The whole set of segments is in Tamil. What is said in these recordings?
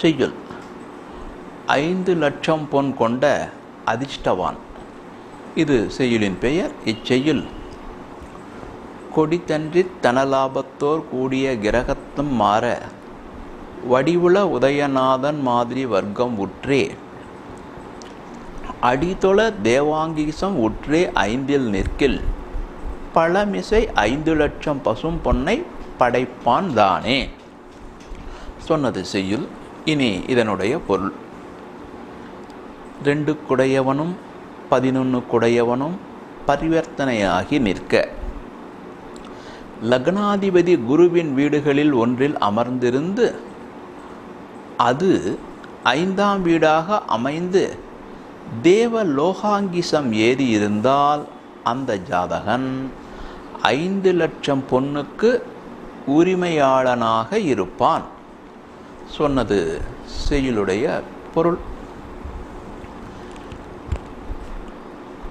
செய்யுள். ஐந்து லட்சம் பொன் கொண்ட அதிர்ஷ்டவான். இது செய்யுளின் பெயர். இச்செய்யுள். கொடித்தன்றி தனலாபத்தோர் கூடிய கிரகத்தும் மாற வடிவுள உதயநாதன் மாதிரி வர்க்கம் உற்றே. அடிதொள தேவாங்கீசம் உற்றே ஐந்தில் நிற்கில். பழமிசை ஐந்து லட்சம் பசும் பொன்னை படைப்பான் தானே. சொன்னது செய்யுள். இனி இதனுடைய பொருள். ரெண்டு குடையவனும் பதினொன்று குடையவனும் பரிவர்த்தனையாகி நிற்க. லக்னாதிபதி குருவின் வீடுகளில் ஒன்றில் அமர்ந்திருந்து அது ஐந்தாம் வீடாக அமைந்து தேவ லோகாங்கிசம் ஏறி இருந்தால் அந்த ஜாதகன் ஐந்து லட்சம் பொண்ணுக்கு உரிமையாளனாக இருப்பான். சொன்னது செய்யுளுடைய பொருள்.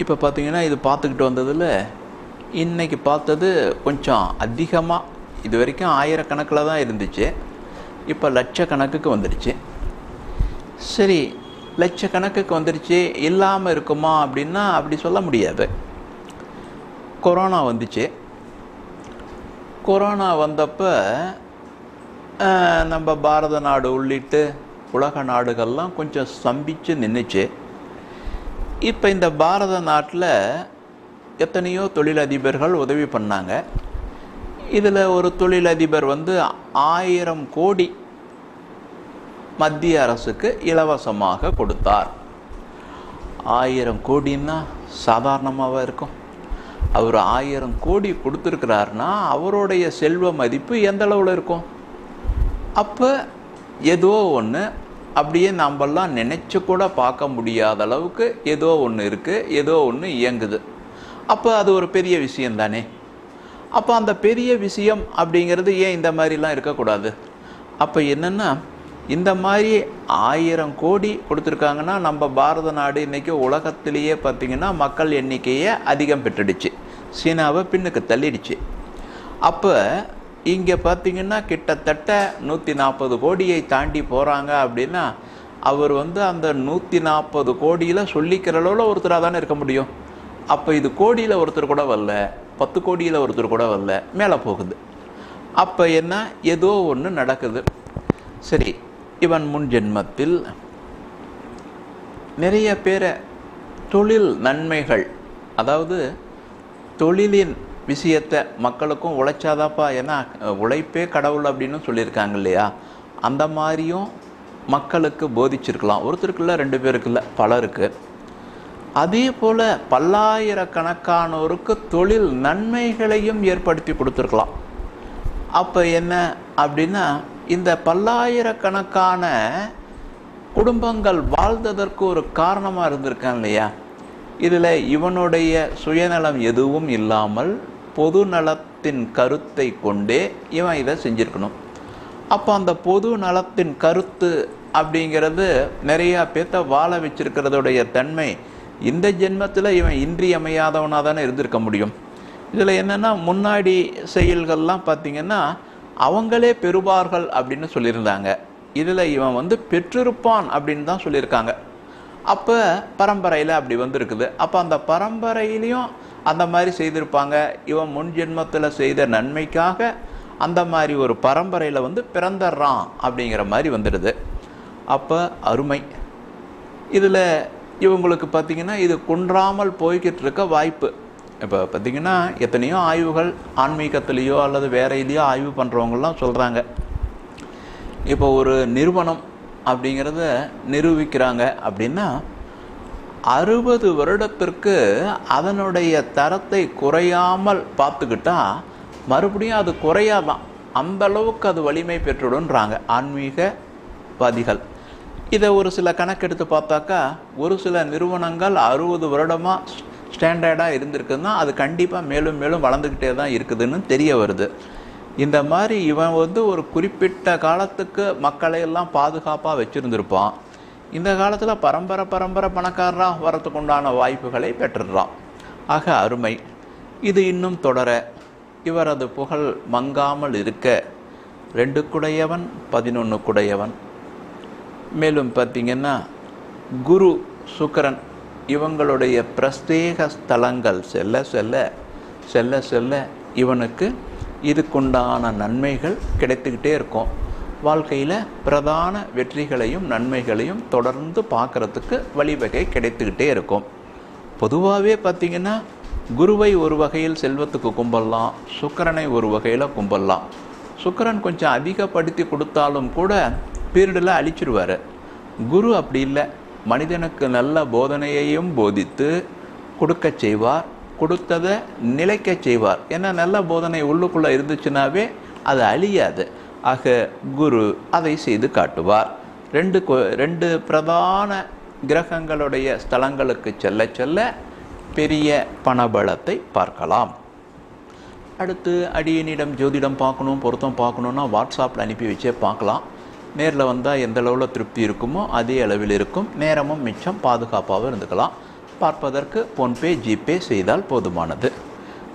இப்போ பார்த்தீங்கன்னா இது பார்த்துக்கிட்டு வந்ததில் இன்னைக்கு பார்த்தது கொஞ்சம் அதிகமாக இது வரைக்கும் ஆயிரக்கணக்கில் தான் இருந்துச்சு. இப்போ லட்சக்கணக்குக்கு வந்துடுச்சு. சரி லட்சக்கணக்குக்கு வந்துடுச்சு இல்லாமல் இருக்குமா அப்படின்னா அப்படி சொல்ல முடியாது. கொரோனா வந்துச்சு. கொரோனா வந்தப்போ நம்ம பாரத நாடு உள்ளிட்டு உலக நாடுகள்லாம் கொஞ்சம் ஸ்தம்பித்து நின்றுச்சு இப்போ இந்த பாரத நாட்டில் எத்தனையோ தொழிலதிபர்கள் உதவி பண்ணாங்க. இதில் ஒரு தொழிலதிபர் வந்து ஆயிரம் கோடி மத்திய அரசுக்கு இலவசமாக கொடுத்தார். ஆயிரம் கோடின்னா சாதாரணமாக இருக்கும். அவர் ஆயிரம் கோடி கொடுத்துருக்கிறாருன்னா அவருடைய செல்வ மதிப்பு எந்த அளவில் இருக்கும்? அப்போ ஏதோ ஒன்று அப்படியே நம்மெல்லாம் நினச்சி கூட பார்க்க முடியாத அளவுக்கு ஏதோ ஒன்று இருக்குது ஏதோ ஒன்று இயங்குது. அப்போ அது ஒரு பெரிய விஷயம் தானே? அப்போ அந்த பெரிய விஷயம் அப்படிங்கிறது ஏன் இந்த மாதிரிலாம் இருக்கக்கூடாது? அப்போ என்னென்னா இந்த மாதிரி ஆயிரம் கோடி கொடுத்துருக்காங்கன்னா நம்ம பாரத நாடு இன்றைக்கி உலகத்திலேயே பார்த்திங்கன்னா மக்கள் எண்ணிக்கையை அதிகம் பெற்றுடுச்சு. சீனாவை பின்னுக்கு தள்ளிடுச்சு. அப்போ இங்கே பார்த்திங்கன்னா கிட்டத்தட்ட நூற்றி நாற்பது கோடியை தாண்டி போகிறாங்க அப்படின்னா அவர் வந்து அந்த நூற்றி நாற்பது கோடியில் சொல்லிக்கிற அளவில் ஒருத்தராக தானே இருக்க முடியும். அப்போ இது கோடியில் ஒருத்தர் கூட வரல பத்து கோடியில் ஒருத்தர் கூட வரல மேலே போகுது. அப்போ என்ன? ஏதோ ஒன்று நடக்குது. சரி இவன் முன் ஜென்மத்தில் நிறைய பேரை தொழில் நன்மைகள் அதாவது தொழிலின் விஷயத்தை மக்களுக்கும் உழைச்சாதாப்பா ஏன்னா உழைப்பே கடவுள் அப்படின்னு சொல்லியிருக்காங்க இல்லையா? அந்த மாதிரியும் மக்களுக்கு போதிச்சிருக்கலாம். ஒருத்தருக்கு இல்லை ரெண்டு பேருக்கு இல்லை பலருக்கு. அதே போல் பல்லாயிரக்கணக்கானோருக்கு தொழில் நன்மைகளையும் ஏற்படுத்தி கொடுத்துருக்கலாம். அப்போ என்ன அப்படின்னா இந்த பல்லாயிரக்கணக்கான குடும்பங்கள் வாழ்ந்ததற்கு ஒரு காரணமாக இருந்திருக்கான் இல்லையா? இதில் இவனுடைய சுயநலம் எதுவும் இல்லாமல் பொது நலத்தின் கருத்தை கொண்டே இவன் இதை செஞ்சுருக்கணும். அப்போ அந்த பொது நலத்தின் கருத்து அப்படிங்கிறது நிறையா பேர்த்த வாழ வச்சிருக்கிறதுடைய தன்மை இந்த ஜென்மத்தில் இவன் இன்றியமையாதவனாக தானே இருந்திருக்க முடியும். இதில் என்னென்னா முன்னாடி செயல்கள்லாம் பார்த்திங்கன்னா அவங்களே பெறுவார்கள் அப்படின்னு சொல்லியிருந்தாங்க. இதில் இவன் வந்து பெற்றிருப்பான் அப்படின்னு தான் சொல்லியிருக்காங்க. அப்போ பரம்பரையில் அப்படி வந்திருக்குது. அப்போ அந்த பரம்பரையிலையும் அந்த மாதிரி செய்திருப்பாங்க. இவன் முன் ஜென்மத்தில் செய்த நன்மைக்காக அந்த மாதிரி ஒரு பரம்பரையில் வந்து பிறந்துடுறான் அப்படிங்கிற மாதிரி வந்துடுது. அப்போ அருமை. இதில் இவங்களுக்கு பார்த்திங்கன்னா இது குன்றாமல் போய்கிட்டு இருக்க வாய்ப்பு. இப்போ பார்த்திங்கன்னா எத்தனையோ ஆய்வுகள் ஆன்மீகத்திலேயோ அல்லது வேற இதுலையோ ஆய்வு பண்ணுறவங்கலாம் சொல்கிறாங்க இப்போ ஒரு நிறுவனம் அப்படிங்கிறத நிரூபிக்கிறாங்க அப்படின்னா அறுபது வருடத்திற்கு அதனுடைய தரத்தை குறையாமல் பார்த்துக்கிட்டா மறுபடியும் அது குறையாதான். அந்தளவுக்கு அது வலிமை பெற்றுடுன்றாங்க ஆன்மீகவாதிகள். இதை ஒரு சில கணக்கெடுத்து பார்த்தாக்கா ஒரு சில நிறுவனங்கள் அறுபது வருடமாக ஸ்டாண்டர்டாக இருந்திருக்குன்னா அது கண்டிப்பாக மேலும் மேலும் வளர்ந்துக்கிட்டே தான் இருக்குதுன்னு தெரிய வருது. இந்த மாதிரி இவன் வந்து ஒரு குறிப்பிட்ட காலத்துக்கு மக்களை எல்லாம் பாதுகாப்பாக வச்சுருந்துருப்பான். இந்த காலத்தில் பரம்பரை பரம்பரை பணக்காரராக வரத்துக்கு உண்டான வாய்ப்புகளை பெற்றுடுறான். ஆக அருமை. இது இன்னும் தொடர இவரது புகழ் மங்காமல் இருக்க ரெண்டு குடையவன் பதினொன்று குடையவன் மேலும் பார்த்தீங்கன்னா குரு சுக்கரன் இவங்களுடைய பிரத்யேக ஸ்தலங்கள் செல்ல செல்ல செல்ல செல்ல இவனுக்கு இதுக்குண்டான நன்மைகள் கிடைத்துக்கிட்டே இருக்கும். வாழ்க்கையில் பிரதான வெற்றிகளையும் நன்மைகளையும் தொடர்ந்து பார்க்குறதுக்கு வழிவகை கிடைத்துக்கிட்டே இருக்கும். பொதுவாகவே பார்த்தீங்கன்னா குருவை ஒரு வகையில் செல்வத்துக்கு கும்பலாம் சுக்கரனை ஒரு வகையில் கும்பலாம் சுக்கரன் கொஞ்சம் அதிகப்படுத்தி கொடுத்தாலும் கூட பீரியடில் அழிச்சிருவார். குரு அப்படி இல்லை. மனிதனுக்கு நல்ல போதனையையும் போதித்து கொடுக்க செய்வார் கொடுத்ததை நிலைக்க செய்வார். ஏன்னா நல்ல போதனை உள்ளுக்குள்ளே இருந்துச்சுனாவே அது அழியாது. ஆக குரு அதை செய்து காட்டுவார். ரெண்டு ரெண்டு பிரதான கிரகங்களுடைய ஸ்தலங்களுக்கு செல்ல செல்ல பெரிய பணபலத்தை பார்க்கலாம். அடுத்து அடியனிடம் ஜோதிடம் பார்க்கணும் பொருத்தம் பார்க்கணுன்னா வாட்ஸ்அப்பில் அனுப்பி வச்சே பார்க்கலாம். நேரில் வந்தால் எந்த அளவில் திருப்தி இருக்குமோ அதே அளவில் இருக்கும். நேரமும் மிச்சம் பாதுகாப்பாகவும் இருந்துக்கலாம். பார்ப்பதற்கு ஃபோன்பே ஜிபே செய்தால் போதுமானது.